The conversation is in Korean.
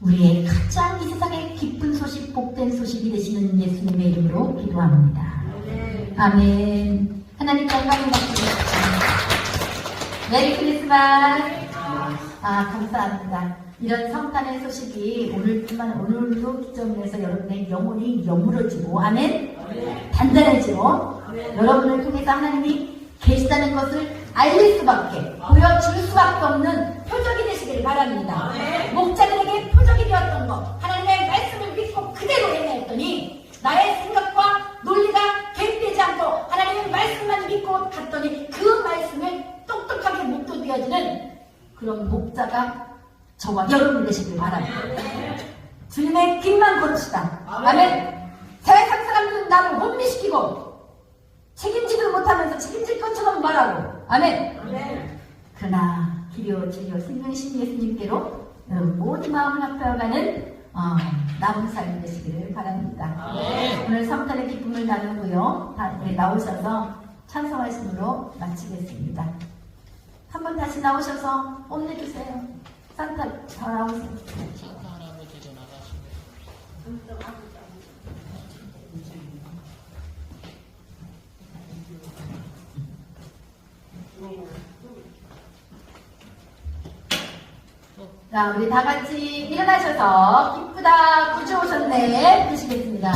우리의 가장 이 세상에 기쁜 소식, 복된 소식이 되시는 예수님의 이름으로 기도합니다. 아멘. 하나님 영광을 받습니다. 메리 크리스마스. 아, 감사합니다. 이런 성탄의 소식이 오늘뿐만 오늘도 기점을 해서 여러분의 영혼이 여물어지고, 아멘? 단단해지고, 여러분을 통해서 하나님이 계시다는 것을 알릴 수밖에, 보여줄 수밖에 없는 표적이 되시길 바랍니다. 목자들에게 표적이 되었던 것, 하나님의 말씀을 믿고 그대로 행했더니, 나의 생각과 논리가 개입되지 않고 하나님의 말씀만 믿고 갔더니 그 말씀을 똑똑하게 묵도되어지는 그런 목자가 저와 여러분 되시길 바랍니다. 주님의 길만 걸읍시다. 아멘. 세상 사람들은 나를 혼미시키고 책임지를 못하면서 책임질 것처럼 말하고 아멘. 그러나 기려 진려 생명신 예수님께로 여러분 모든 마음을 합해가는 어, 남은 삶이 되시기를 바랍니다. 오늘 성탄의 기쁨을 나누고요. 다 네, 나오셔서 찬송하심으로 마치겠습니다. 한 번 다시 나오셔서 뽐내주세요. 산타 다 나오세요. 산타 할아버지도 나가시고 자, 우리 다 같이 일어나셔서 기쁘다 구주 오셨네 부르시겠습니다.